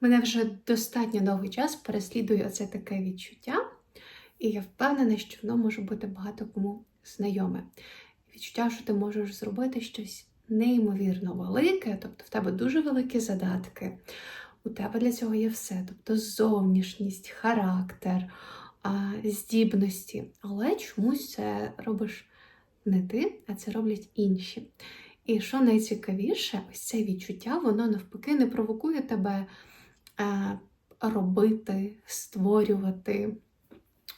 Мене вже достатньо довгий час переслідує оце таке відчуття, і я впевнена, що воно може бути багато кому знайоме. Відчуття, що ти можеш зробити щось неймовірно велике, тобто в тебе дуже великі задатки, у тебе для цього є все, тобто зовнішність, характер, здібності. Але чомусь це робиш не ти, а це роблять інші. І що найцікавіше, ось це відчуття, воно навпаки не провокує тебе робити, створювати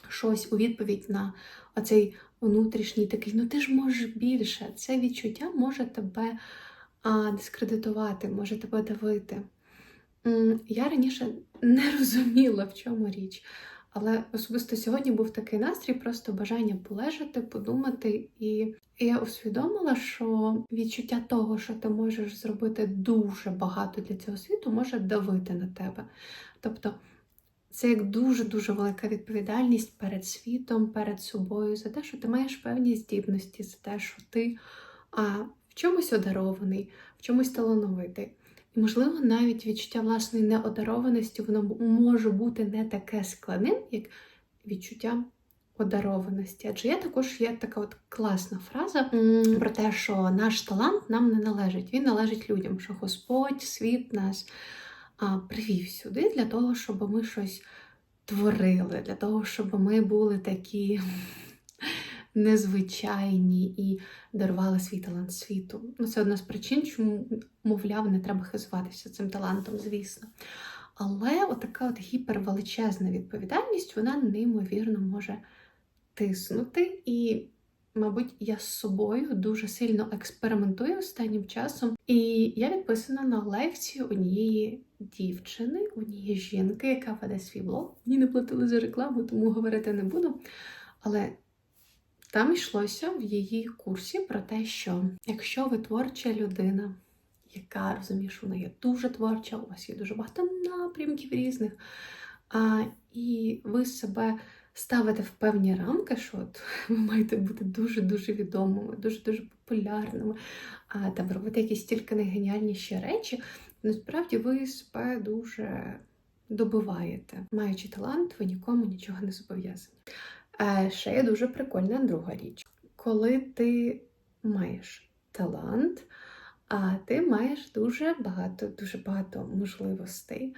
щось у відповідь на оцей внутрішній такий, ну ти ж можеш більше. Це відчуття може тебе дискредитувати, може тебе давити. Я раніше не розуміла, в чому річ. Але особисто сьогодні був такий настрій, просто бажання полежати, подумати. І я усвідомила, що відчуття того, що ти можеш зробити дуже багато для цього світу, може давити на тебе. Тобто це як дуже-дуже велика відповідальність перед світом, перед собою, за те, що ти маєш певні здібності, за те, що ти а, в чомусь одарований, в чомусь талановитий. І, можливо, навіть відчуття власної неодарованості воно може бути не таке складним, як відчуття одарованості. Адже є також є така от класна фраза про те, що наш талант нам не належить, він належить людям, що Господь, світ нас а, привів сюди для того, щоб ми щось творили, для того, щоб ми були такі незвичайні і дарували свій талант світу. Ну, це одна з причин, чому, мовляв, не треба хизуватися цим талантом, звісно. Але отака от гіпервеличезна відповідальність, вона неймовірно може тиснути. І, мабуть, я з собою дуже сильно експериментую останнім часом. І я відписана на лекцію однієї дівчини, однієї жінки, яка веде свій блог. Мені не платили за рекламу, тому говорити не буду. Але там йшлося в її курсі про те, що якщо ви творча людина, яка розуміє, що вона є дуже творча, у вас є дуже багато напрямків різних, а, і ви себе ставите в певні рамки, що от ви маєте бути дуже-дуже відомими, дуже-дуже популярними, а там робити якісь тільки найгеніальніші речі, насправді ви себе дуже добиваєте. Маючи талант, ви нікому нічого не зобов'язані. Ще є дуже прикольна друга річ. Коли ти маєш талант, а ти маєш дуже багато, дуже багато можливостей.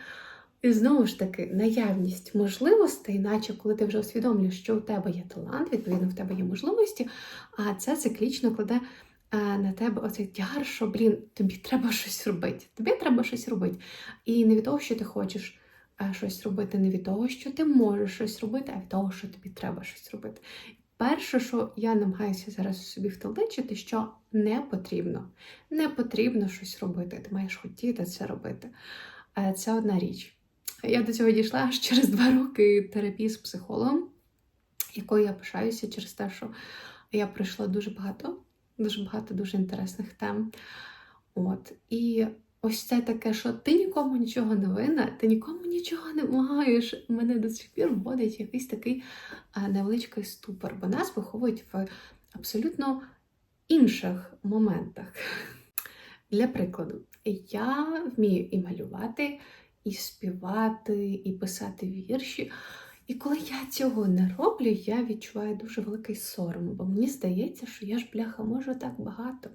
І знову ж таки, наявність можливостей, наче коли ти вже усвідомлюєш, що у тебе є талант, відповідно, в тебе є можливості, а це циклічно кладе е, на тебе оцей тягар, що, блін, тобі треба щось робити. Тобі треба щось робити. І не від того, що ти хочеш щось робити, не від того, що ти можеш щось робити, а від того, що тобі треба щось робити. Перше, що я намагаюся зараз собі втеличити, що не потрібно. Не потрібно щось робити. Ти маєш хотіти це робити. Е, Це одна річ. Я до цього дійшла аж через два роки терапії з психологом, якою я пишаюся через те, що я пройшла дуже багато, дуже багато дуже інтересних тем. От. І ось це таке, що ти нікому нічого не винна, ти нікому нічого не маєш. Мене до сих пір вводить якийсь такий невеличкий ступор, бо нас виховують в абсолютно інших моментах. Для прикладу, я вмію і малювати, і співати, і писати вірші. І коли я цього не роблю, я відчуваю дуже великий сором, бо мені здається, що я ж, бляха, можу так багато.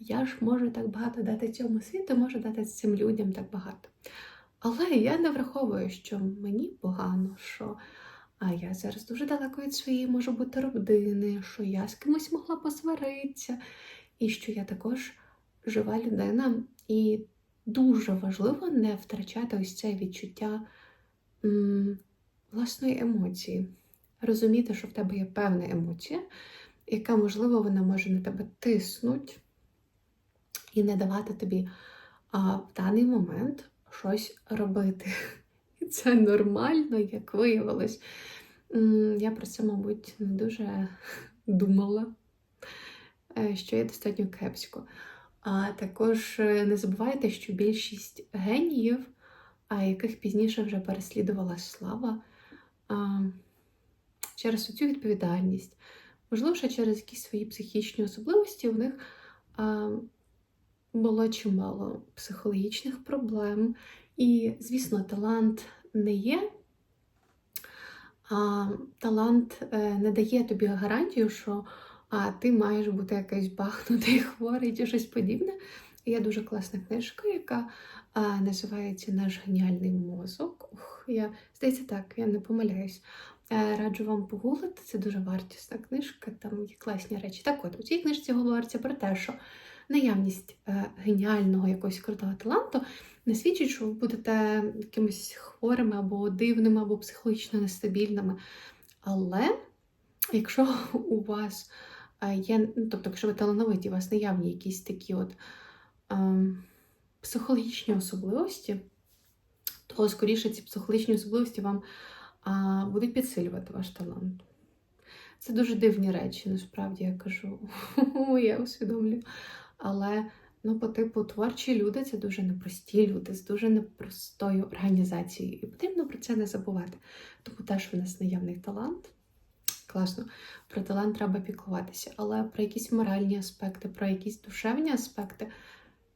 Я ж можу так багато дати цьому світу, можу дати цим людям так багато. Але я не враховую, що мені погано, що а я зараз дуже далеко від своєї можу бути родини, що я з кимось могла посваритися, і що я також жива людина. І дуже важливо не втрачати ось це відчуття м, власної емоції. Розуміти, що в тебе є певна емоція, яка, можливо, вона може на тебе тиснути і не давати тобі а, в даний момент щось робити. І це нормально, як виявилось. Я про це, мабуть, не дуже думала, е, що є достатньо кепсько. А також е, не забувайте, що більшість геніїв, яких пізніше вже переслідувала слава, через цю відповідальність, можливо, ще через якісь свої психічні особливості, у них було чимало психологічних проблем, І, звісно, талант не є. А, талант е, не дає тобі гарантію, що а, ти маєш бути якийсь бахнутий, хворий чи щось подібне. Є дуже класна книжка, яка а, називається Наш геніальний мозок. Ух, я, здається, так, я не помиляюсь. Е, Раджу вам погуглити, це дуже вартісна книжка, там є класні речі. Так от, у цій книжці говориться про те, що наявність е, геніального якогось крутого таланту не свідчить, що ви будете якимось хворими або дивними, або психологічно нестабільними. Але якщо у вас е, є, ну, тобто, якщо ви талановиті, у вас наявні якісь такі от ем, психологічні особливості, то скоріше ці психологічні особливості вам а, будуть підсилювати ваш талант. Це дуже дивні речі, насправді я кажу. я усвідомлюю. Але ну, по типу творчі люди це дуже непрості люди з дуже непростою організацією. І потрібно про це не забувати. Тому теж в нас наявний талант. Класно, про талант треба піклуватися, але про якісь моральні аспекти, про якісь душевні аспекти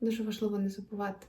дуже важливо не забувати.